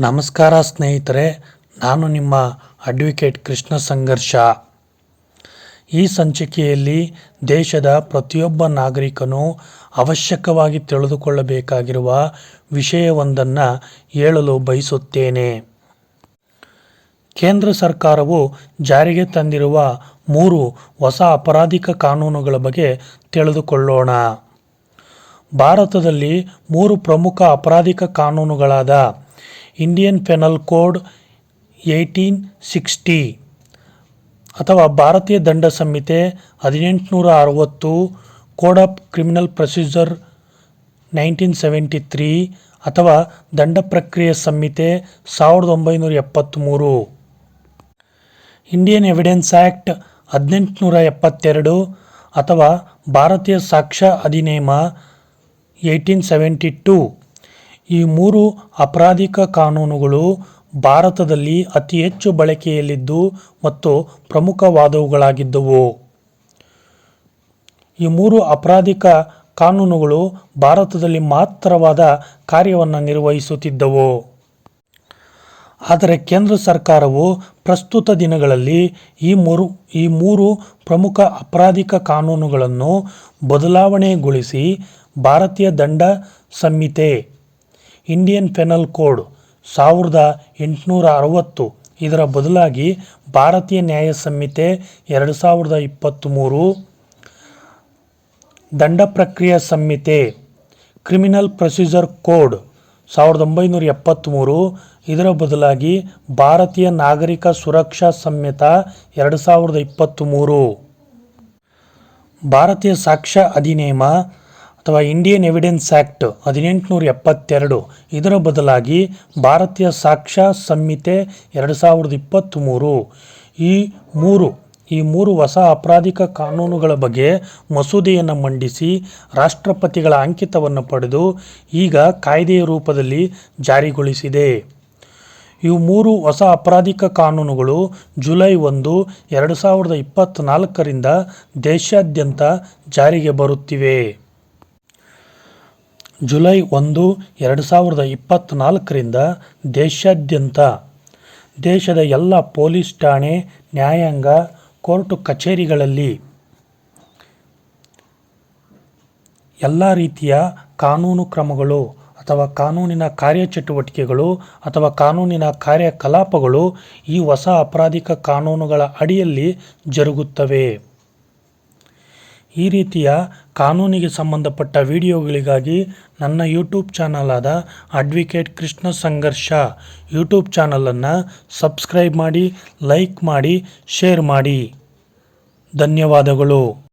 ನಮಸ್ಕಾರ ಸ್ನೇಹಿತರೆ, ನಾನು ನಿಮ್ಮ ಅಡ್ವೊಕೇಟ್ ಕೃಷ್ಣ ಸಂಘರ್ಷ. ಈ ಸಂಚಿಕೆಯಲ್ಲಿ ದೇಶದ ಪ್ರತಿಯೊಬ್ಬ ನಾಗರಿಕನೂ ಅವಶ್ಯಕವಾಗಿ ತಿಳಿದುಕೊಳ್ಳಬೇಕಾಗಿರುವ ವಿಷಯವೊಂದನ್ನು ಹೇಳಲು ಬಯಸುತ್ತೇನೆ. ಕೇಂದ್ರ ಸರ್ಕಾರವು ಜಾರಿಗೆ ತಂದಿರುವ ಮೂರು ಹೊಸ ಅಪರಾಧಿಕ ಕಾನೂನುಗಳ ಬಗ್ಗೆ ತಿಳಿದುಕೊಳ್ಳೋಣ. ಭಾರತದಲ್ಲಿ ಮೂರು ಪ್ರಮುಖ ಅಪರಾಧಿಕ ಕಾನೂನುಗಳಾದ Indian penal code eighteen sixty ಅಥವಾ ಭಾರತೀಯ ದಂಡ ಸಂಹಿತೆ ಹದಿನೆಂಟುನೂರ ಅರವತ್ತು code of criminal procedure nineteen seventy three ಅಥವಾ ದಂಡ ಪ್ರಕ್ರಿಯೆ ಸಂಹಿತೆ ಸಾವಿರದ ಒಂಬೈನೂರ ಎಪ್ಪತ್ತ್ಮೂರು ಇಂಡಿಯನ್ ಎವಿಡೆನ್ಸ್ ಆ್ಯಕ್ಟ್ ಹದಿನೆಂಟುನೂರ ಎಪ್ಪತ್ತೆರಡು ಅಥವಾ ಭಾರತೀಯ ಸಾಕ್ಷ್ಯ ಅಧಿನಿಯಮ ಏಯ್ಟೀನ್ ಸೆವೆಂಟಿ ಟೂ ಈ ಮೂರು ಅಪರಾಧಿಕ ಕಾನೂನುಗಳು ಭಾರತದಲ್ಲಿ ಅತಿ ಹೆಚ್ಚು ಬಳಕೆಯಲ್ಲಿದ್ದು ಮತ್ತು ಪ್ರಮುಖವಾದವುಗಳಾಗಿದ್ದವು. ಈ ಮೂರು ಅಪರಾಧಿಕ ಕಾನೂನುಗಳು ಭಾರತದಲ್ಲಿ ಮಹತ್ತರವಾದ ಕಾರ್ಯವನ್ನು ನಿರ್ವಹಿಸುತ್ತಿದ್ದವು. ಆದರೆ ಕೇಂದ್ರ ಸರ್ಕಾರವು ಪ್ರಸ್ತುತ ದಿನಗಳಲ್ಲಿ ಈ ಮೂರು ಈ ಮೂರು ಪ್ರಮುಖ ಅಪರಾಧಿಕ ಕಾನೂನುಗಳನ್ನು ಬದಲಾವಣೆಗೊಳಿಸಿ ಭಾರತೀಯ ದಂಡ ಸಂಹಿತೆ ಇಂಡಿಯನ್ ಪೆನಲ್ ಕೋಡ್ ಸಾವಿರದ ಎಂಟುನೂರ ಅರವತ್ತು ಇದರ ಬದಲಾಗಿ ಭಾರತೀಯ ನ್ಯಾಯ ಸಂಹಿತೆ ಎರಡು ಸಾವಿರದ ಇಪ್ಪತ್ತ್ಮೂರು ದಂಡ ಪ್ರಕ್ರಿಯೆ ಸಂಹಿತೆ ಕ್ರಿಮಿನಲ್ ಪ್ರೊಸೀಜರ್ ಕೋಡ್ ಸಾವಿರದ ಒಂಬೈನೂರ ಎಪ್ಪತ್ತ್ಮೂರು ಇದರ ಬದಲಾಗಿ ಭಾರತೀಯ ನಾಗರಿಕ ಸುರಕ್ಷಾ ಸಂಹಿತ ಎರಡು ಸಾವಿರದ ಇಪ್ಪತ್ತ್ಮೂರು ಭಾರತೀಯ ಸಾಕ್ಷ್ಯ ಅಧಿನಿಯಮ ಅಥವಾ ಇಂಡಿಯನ್ ಎವಿಡೆನ್ಸ್ ಆ್ಯಕ್ಟ್ ಹದಿನೆಂಟುನೂರ ಎಪ್ಪತ್ತೆರಡು. ಇದರ ಬದಲಾಗಿ ಭಾರತೀಯ ಸಾಕ್ಷ್ಯ ಸಂಹಿತೆ ಎರಡು ಸಾವಿರದ ಇಪ್ಪತ್ತ್ಮೂರು ಈ ಮೂರು ಈ ಮೂರು ಹೊಸ ಅಪರಾಧಿಕ ಕಾನೂನುಗಳ ಬಗ್ಗೆ ಮಸೂದೆಯನ್ನು ಮಂಡಿಸಿ ರಾಷ್ಟ್ರಪತಿಗಳ ಅಂಕಿತವನ್ನು ಪಡೆದು ಈಗ ಕಾಯ್ದೆಯ ರೂಪದಲ್ಲಿ ಜಾರಿಗೊಳಿಸಿದೆ. ಇವು ಮೂರು ಹೊಸ ಅಪರಾಧಿಕ ಕಾನೂನುಗಳು ಜುಲೈ ಒಂದು, ಎರಡು ಸಾವಿರದ ಇಪ್ಪತ್ತ್ನಾಲ್ಕರಿಂದ ದೇಶಾದ್ಯಂತ ಜಾರಿಗೆ ಬರುತ್ತಿವೆ. ಜುಲೈ ಒಂದು, ಎರಡು ಸಾವಿರದ ಇಪ್ಪತ್ತ್ನಾಲ್ಕರಿಂದ ದೇಶಾದ್ಯಂತ. ದೇಶದ ಎಲ್ಲ ಪೊಲೀಸ್ ಠಾಣೆ, ನ್ಯಾಯಾಂಗ, ಕೋರ್ಟು ಕಚೇರಿಗಳಲ್ಲಿ ಎಲ್ಲ ರೀತಿಯ ಕಾನೂನು ಕ್ರಮಗಳು ಅಥವಾ ಕಾನೂನಿನ ಕಾರ್ಯಚಟುವಟಿಕೆಗಳು ಅಥವಾ ಕಾನೂನಿನ ಕಾರ್ಯಕಲಾಪಗಳು ಈ ಹೊಸ ಅಪರಾಧಿಕ ಕಾನೂನುಗಳ ಅಡಿಯಲ್ಲಿ ಜರುಗುತ್ತವೆ. ಈ ರೀತಿಯ ಕಾನೂನಿಗೆ ಸಂಬಂಧಪಟ್ಟ ವಿಡಿಯೋಗಳಿಗಾಗಿ ನನ್ನ ಯೂಟ್ಯೂಬ್ ಚಾನಲಾದ ಅಡ್ವೊಕೇಟ್ ಕೃಷ್ಣ ಸಂಘರ್ಷ ಯೂಟ್ಯೂಬ್ ಚಾನಲನ್ನು ಸಬ್ಸ್ಕ್ರೈಬ್ ಮಾಡಿ, ಲೈಕ್ ಮಾಡಿ, ಶೇರ್ ಮಾಡಿ. ಧನ್ಯವಾದಗಳು.